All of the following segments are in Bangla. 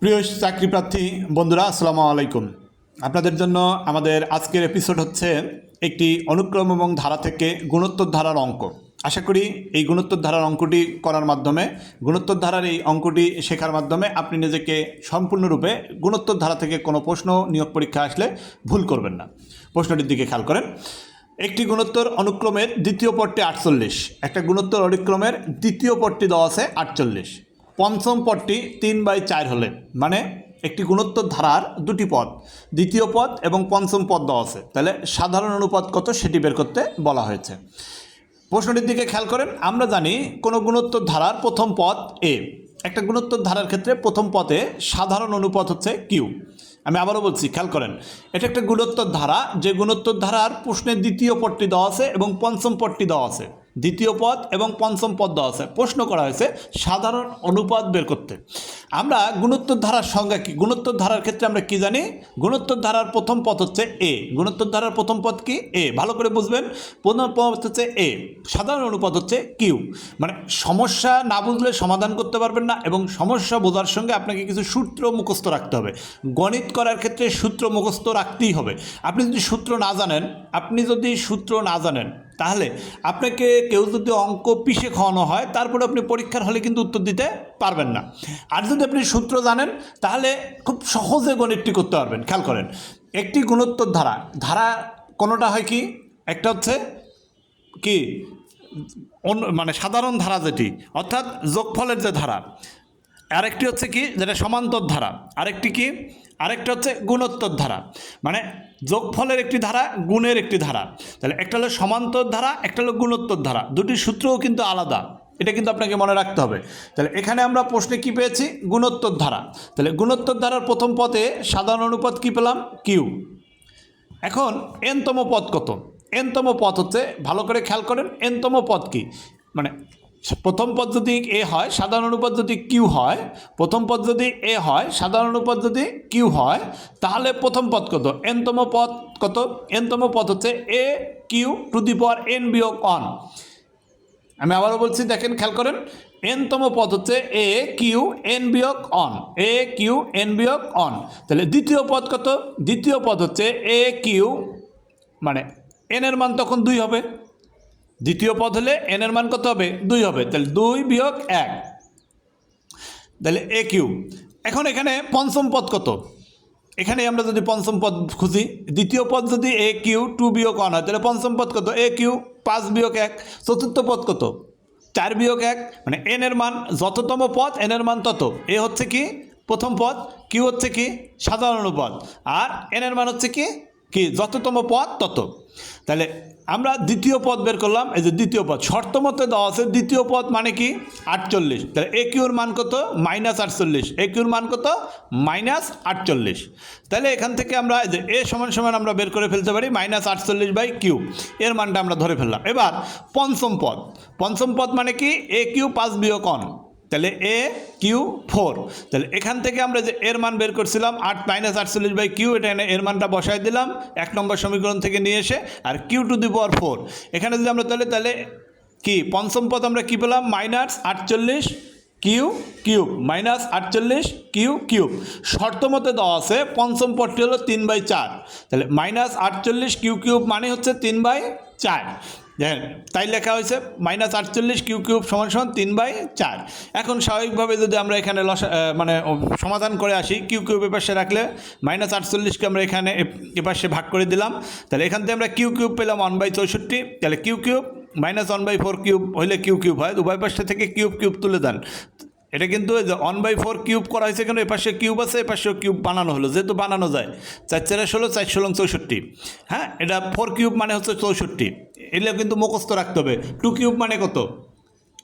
প্রিয় চাকরি প্রার্থী বন্ধুরা, আসসালামু আলাইকুম। আপনাদের জন্য আমাদের আজকের এপিসোড হচ্ছে একটি অনুক্রম এবং ধারা থেকে গুণোত্তর ধারার অঙ্ক। আশা করি এই গুণোত্তর ধারার অঙ্কটি করার মাধ্যমে গুণোত্তর ধারার এই অঙ্কটি শেখার মাধ্যমে আপনি নিজেকে সম্পূর্ণরূপে গুণোত্তর ধারা থেকে কোনো প্রশ্ন, নিয়োগ পরীক্ষা আসলে ভুল করবেন না। প্রশ্নটির দিকে খেয়াল করেন। একটি গুণোত্তর অনুক্রমের দ্বিতীয় পদটি আটচল্লিশ, একটা গুণোত্তর অনুক্রমের দ্বিতীয় পদটি দেওয়া আছে আটচল্লিশ। পঞ্চম পদটি তিন বাই চার হলে মানে একটি গুণোত্তর ধারার দুটি পদ। দ্বিতীয় পদ এবং পঞ্চম পদ দেওয়া আছে। তাহলে সাধারণ অনুপাত কত সেটি বের করতে বলা হয়েছে। প্রশ্নটির দিকে খেয়াল করেন, আমরা জানি কোনো গুণোত্তর ধারার প্রথম পদ এ একটা গুণোত্তর ধারার ক্ষেত্রে প্রথম পদে সাধারণ অনুপাত হচ্ছে কিউ আমি আবারও বলছি, খেয়াল করেন, এটা একটা গুণোত্তর ধারা, যে গুণোত্তর ধারার প্রশ্নের দ্বিতীয় পদটি দেওয়া আছে এবং পঞ্চম পদটি দেওয়া আছে। দ্বিতীয় পদ এবং পঞ্চম পদ দেওয়া আছে। প্রশ্ন করা হয়েছে, সাধারণ অনুপাত বের করতে। আমরা গুণোত্তর ধারার সংজ্ঞা কি? গুণোত্তর ধারার ক্ষেত্রে আমরা কি জানি? গুণোত্তর ধারার প্রথম পদ হচ্ছে এ গুণোত্তর ধারার প্রথম পদ কি? এ ভালো করে বুঝবেন। প্রথম পদ হচ্ছে এ সাধারণ অনুপাত হচ্ছে কিউ মানে সমস্যা না বুঝলে সমাধান করতে পারবেন না এবং সমস্যা বোঝার সঙ্গে আপনাকে কিছু সূত্র মুখস্থ রাখতে হবে। গণিত করার ক্ষেত্রে সূত্র মুখস্থ রাখতেই হবে। আপনি যদি সূত্র না জানেন, আপনি যদি সূত্র না জানেন তাহলে আপনাকে কেউ যদি অঙ্ক পিষে খাওয়ানো হয়, তারপরে আপনি পরীক্ষার হলে কিন্তু উত্তর দিতে পারবেন না। আর যদি আপনি সূত্র জানেন, তাহলে খুব সহজে গণিতটি করতে পারবেন, খেয়াল করেন। একটি গুণোত্তর ধারা ধারা কোনোটা হয় কি? একটা হচ্ছে কি? মানে সাধারণ ধারা যেটি, অর্থাৎ যোগফলের যে ধারা আরেকটি হচ্ছে কি? যেটা সমান্তর ধারা। আরেকটি কি? আরেকটা হচ্ছে গুণোত্তর ধারা। মানে যোগফলের একটি ধারা, গুণের একটি ধারা। তাহলে একটা হলো সমান্তর ধারা, একটা হলো গুণোত্তর ধারা। দুটি সূত্রও কিন্তু আলাদা। এটা কিন্তু আপনাকে মনে রাখতে হবে। তাহলে এখানে আমরা প্রশ্নে কি পেয়েছি? গুণোত্তর ধারা। তাহলে গুণোত্তর ধারার প্রথম পদে সাধারণ অনুপাত কি পেলাম? কিউ। এখন এনতম পদ কত? এনতম পদ হচ্ছে, ভালো করে খেয়াল করেন, এনতম পদ কি? মানে প্রথম পদ যদি এ হয়, সাধারণ যদি কিউ হয়, প্রথম পদ যদি এ হয়, সাধারণ যদি কিউ হয়, তাহলে প্রথম পদ কত? এনতম পদ কত? এনতম পদ হচ্ছে a, q to the power n বিয়োগ অন আমি আবারও বলছি, দেখেন, খেয়াল করেন, এনতম পদ হচ্ছে এ, কিউ, এন বিয়োগ অন এ, কিউ, এন বিয়োগ অন তাহলে দ্বিতীয় পদ কত? দ্বিতীয় পদ হচ্ছে এ, কিউ মানে এন এর মান তখন দুই হবে। দ্বিতীয় পদ হলে এন এর মান কত হবে? দুই হবে। তাহলে দুই বিয়োগ এক। তাহলে এ কিউ এখন এখানে পঞ্চম পদ কত? এখানে আমরা যদি পঞ্চম পদ খুঁজি, দ্বিতীয় পদ যদি এ কিউ টু বিয়োগ অন হয়, তাহলে পঞ্চম পদ কত? এ কিউ পাঁচ বিয়োগ এক। চতুর্থ পদ কত? চার বিয়োগ এক। মানে এন এর মান যততম পদ এন এর মান তত। এ হচ্ছে কি? প্রথম পদ। কিউ হচ্ছে কি? সাধারণ অনুপদ আর এন এর মান হচ্ছে কি? কি? যততম পদ, তত। তাহলে আমরা দ্বিতীয় পদ বের করলাম, এই যে দ্বিতীয় পদ। শর্ত মতে দেওয়া আছে, দ্বিতীয় পদ মানে কি? আটচল্লিশ। তাহলে এ কিউর মান কত? মাইনাস আটচল্লিশ। এ কিউর মান কত? মাইনাস আটচল্লিশ। তাহলে এখান থেকে আমরা এই যে এ সমান সমান আমরা বের করে ফেলতে পারি, মাইনাস আটচল্লিশ বাই কিউ এর মানটা আমরা ধরে ফেললাম। এবার পঞ্চম পদ। পঞ্চম পদ মানে কি? এ কিউ পাঁচ বিয়োগ তাহলে এ কিউ ফোর তাহলে এখান থেকে আমরা যে এর মান বের করছিলাম, আট মাইনাস আটচল্লিশ বাই কিউ এটা এনে এর মানটা বসাই দিলাম। এক নম্বর সমীকরণ থেকে নিয়ে এসে, আর q to the power four এখানে যদি আমরা তাহলে তাহলে কি, পঞ্চম পদ আমরা কী পেলাম? মাইনাস আটচল্লিশ কিউ কিউব মাইনাস আটচল্লিশ কিউ কিউব শর্ত মতে দেওয়া আছে, পঞ্চম পদটি হলো তিন বাই চার। তাহলে মাইনাস আটচল্লিশ কিউ কিউব মানে হচ্ছে তিন বাই চার। দেখেন, তাই লেখা হয়েছে মাইনাস আটচল্লিশ কিউ কিউব সমান সমান তিন বাই চার। এখন স্বাভাবিকভাবে যদি আমরা এখানে লস মানে সমাধান করে আসি কিউ কিউব এপাশে রাখলে মাইনাস আটচল্লিশকে আমরা এখানে এপাশে ভাগ করে দিলাম, তাহলে এখান থেকে আমরা কিউ কিউব পেলাম ওয়ান বাই চৌষট্টি, তাহলে q cube minus one by four cube হইলে কিউ কিউব হয়, উভয় পাশে থেকে কিউব কিউব তুলে দেন। এটা কিন্তু ওয়ান বাই ফোর কিউব করা হয়েছে কেন এপাশে কিউব আছে, এপাশেও কিউব বানানো হলো, যেহেতু বানানো যায়। চার চারে ষোলো, চার ষোলো চৌষট্টি। হ্যাঁ এটা ফোর কিউব মানে হচ্ছে চৌষট্টি। এগুলো কিন্তু মুখস্থ রাখতে হবে। টু কিউব মানে কত?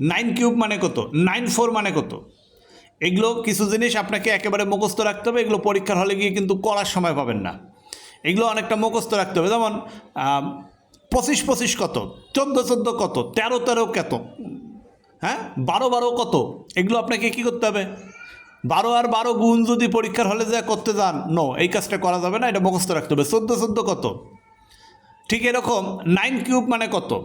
নাইন কিউব মানে কত? নাইন ফোর মানে কত? এগুলো কিছু জিনিস আপনাকে একেবারে মুখস্থ রাখতে হবে। এগুলো পরীক্ষার হলে গিয়ে কিন্তু করার সময় পাবেন না। এগুলো অনেকটা মুখস্থ রাখতে হবে। যেমন পঁচিশ পঁচিশ কত? চোদ্দ চোদ্দ কত? তেরো তেরো কত? হ্যাঁ? বারো বারো কত? এগুলো আপনাকে কি করতে হবে? বারো আর বারো গুণ যদি পরীক্ষার হলে যা করতে যান, নো, এই কাজটা করা যাবে না, এটা মুখস্থ রাখতে হবে। চোদ্দ চোদ্দ কত? ঠিক এরকম নাইন কিউব মানে কত?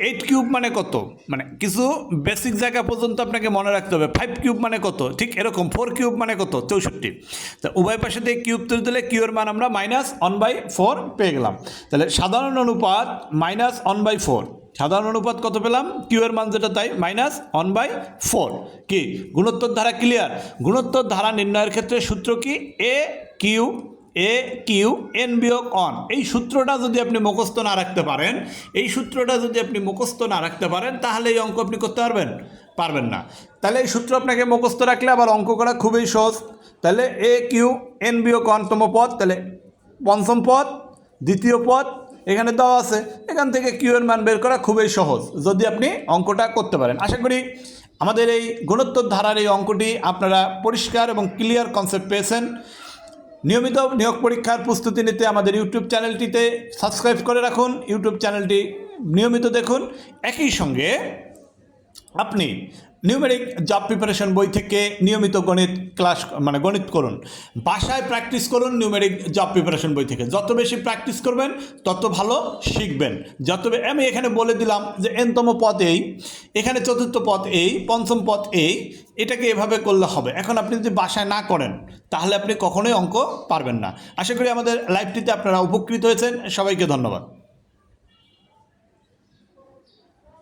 এইট কিউব মানে কত? মানে কিছু বেসিক জায়গা পর্যন্ত আপনাকে মনে রাখতে হবে। ফাইভ কিউব মানে কত? ঠিক এরকম ফোর কিউব মানে কত? চৌষট্টি। তা উভয় পাশে দিয়ে কিউব তুলে দিলে কিউর মান আমরা মাইনাস ওয়ান বাই ফোর পেয়ে গেলাম। তাহলে সাধারণ অনুপাত মাইনাস ওয়ান বাই ফোর সাধারণ অনুপাত কত পেলাম? কিউ এর মান যেটা তাই মাইনাস ওয়ান বাই ফোর কি? গুণোত্তর ধারা ক্লিয়ার গুণোত্তর ধারা নির্ণয়ের ক্ষেত্রে সূত্র কি? A q a q n বিয়োগ অন এই সূত্রটা যদি আপনি মুখস্থ না রাখতে পারেন, এই সূত্রটা যদি আপনি মুখস্থ না রাখতে পারেন, তাহলে এই অঙ্ক আপনি করতে পারবেন? পারবেন না। তাহলে এই সূত্র আপনাকে মুখস্থ রাখলে আবার অঙ্ক করা খুবই সহজ। তাহলে এ কিউ এন বিয়োগ অনতম পদ, তাহলে পঞ্চম পদ, দ্বিতীয় পদ এখানে দেওয়া আছে। এখান থেকে কিউ এর মান বের করা খুবই সহজ, যদি আপনি অঙ্কটা করতে পারেন। আশা করি আমাদের এই গুণোত্তর ধারার এই অঙ্কটি আপনারা পরিষ্কার এবং ক্লিয়ার কনসেপ্ট পেয়েছেন। নিয়মিত নিয়োগ পরীক্ষার প্রস্তুতি নিতে আমাদের ইউটিউব চ্যানেলটিতে সাবস্ক্রাইব করে রাখুন। ইউটিউব চ্যানেলটি নিয়মিত দেখুন। একই সঙ্গে আপনি নিউমেরিক জব প্রিপারেশন বই থেকে নিয়মিত গণিত ক্লাস মানে গণিত করুন। বাসায় প্র্যাকটিস করুন নিউমেরিক জব প্রিপারেশন বই থেকে। যত বেশি প্র্যাকটিস করবেন, তত ভালো শিখবেন। যত আমি এখানে বলে দিলাম যে এনতম পদ এই, এখানে চতুর্থ পদ এই, পঞ্চম পদ এই, এটাকে এভাবে করলে হবে। এখন আপনি যদি বাসায় না করেন, তাহলে আপনি কখনোই অঙ্ক পারবেন না। আশা করি আমাদের লাইভটিতে আপনারা উপকৃত হয়েছেন। সবাইকে ধন্যবাদ।